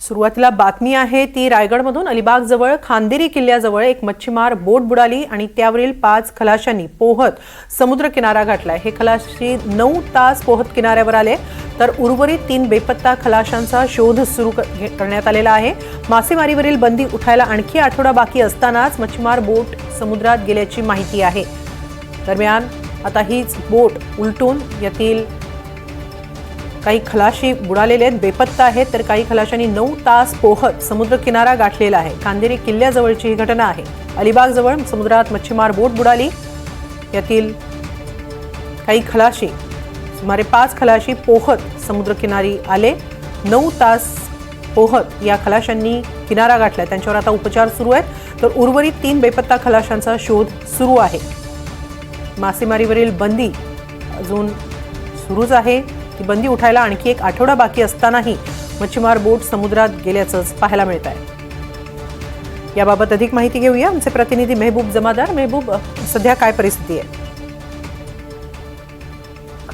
सुरुवातीला बातमी आहे ती रायगडमधून अलिबाग जवळ खांदेरी किल्ल्याजवळ एक मच्छीमार बोट बुडाली आणि त्यावरील पाच खलाशांनी पोहत समुद्र किनारा गाठलाय. हे खलाशी नऊ तास पोहत किनाऱ्यावर आले. तर उर्वरित तीन बेपत्ता खलाशांचा शोध सुरू क- करण्यात आलेला आहे. मासेमारीवरील बंदी उठायला आणखी आठवडा बाकी असतानाच मच्छीमार बोट समुद्रात गेल्याची माहिती आहे. दरम्यान आता हीच बोट उलटून यातील काही खलाशी बुडालेले आहेत बेपत्ता आहेत तर काही खलाशांनी नऊ तास पोहत समुद्र किनारा गाठलेला आहे. कांदेरी किल्ल्याजवळची ही घटना आहे. अलिबागजवळ समुद्रात मच्छीमार बोट बुडाली. यातील काही खलाशी सुमारे पाच खलाशी पोहत समुद्रकिनारी आले. नऊ तास पोहत या खलाशांनी किनारा गाठला. त्यांच्यावर आता उपचार सुरू आहेत. तर उर्वरित तीन बेपत्ता खलाशांचा शोध सुरू आहे. मासेमारीवरील बंदी अजून सुरूच आहे. ती बंदी उठायला आणखी एक आठवडा बाकी असतानाही मच्छीमार बोट समुद्रात गेल्याचंच पाहायला मिळत आहे याबाबत अधिक माहिती घेऊया. आमचे प्रतिनिधी मेहबूब जमादार. मेहबूब सध्या काय परिस्थिती आहे?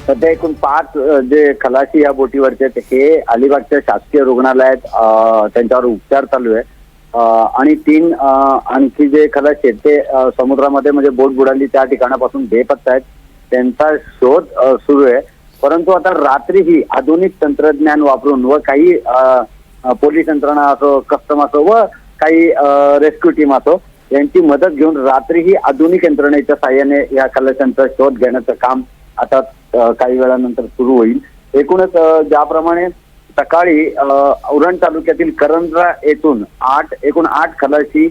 सध्या एकूण पाच जे खलाशी या बोटीवरचे आहेत, हे अलिबागच्या शासकीय रुग्णालयात त्यांच्यावर उपचार चालू आहे. आणि तीन आणखी जे खलाशी आहेत ते समुद्रामध्ये म्हणजे बोट बुडाली त्या ठिकाणापासून बेपत्ता आहेत. त्यांचा शोध सुरू आहे. परंतु आता रात्रीही आधुनिक तंत्रज्ञान वापरून व काही पोलीस यंत्रणा असो कस्टम असो व काही रेस्क्यू टीम असो यांची मदत घेऊन रात्रीही आधुनिक यंत्रणेच्या साह्याने या कलशांचा शोध घेण्याचं काम आता काही वेळानंतर सुरू होईल. एकूणच ज्याप्रमाणे सकाळी औरण उरण तालुक्यातील करंजा येथून आठ एकूण आठ खलाशी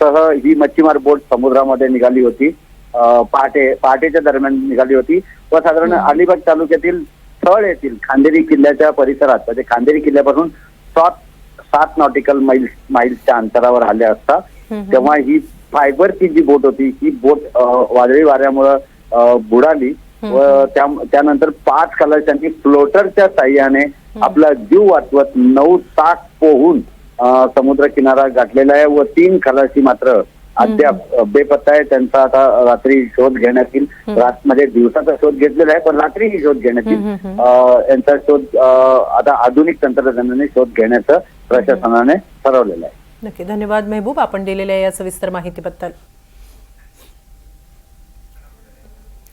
सह ही मच्छीमार बोट समुद्रामध्ये निघाली होती. पहाटे पहाटेच्या दरम्यान निघाली होती. व साधारण अलिबाग तालुक्यातील स्थळ येथील खांदेरी किल्ल्याच्या परिसरात म्हणजे खांदेरी किल्ल्यापासून सात सात नॉटिकल माइल्स माइल्सच्या अंतरावर आल्या असता तेव्हा ही फायबरची जी बोट होती ही बोट वादळी वाऱ्यामुळं बुडाली. व त्या त्यानंतर पाच खलाशांनी फ्लोटरच्या साह्याने आपला जीव वाचवत नऊ तास पोहून समुद्र किनारा गाठलेला आहे व तीन खलाशी मात्र अद्याप बेपत्ता आहे. त्यांचा आता रात्री शोध घेण्यात येईल रात म्हणजे दिवसाचा शोध घेतलेला आहे पण रात्रीही शोध घेण्यात येईल यांचा शोध आता आधुनिक तंत्रज्ञानाने शोध घेण्याचं प्रशासनाने ठरवलेलं आहे. नक्की. धन्यवाद मेहबूब आपण दिलेल्या या सविस्तर माहितीबद्दल.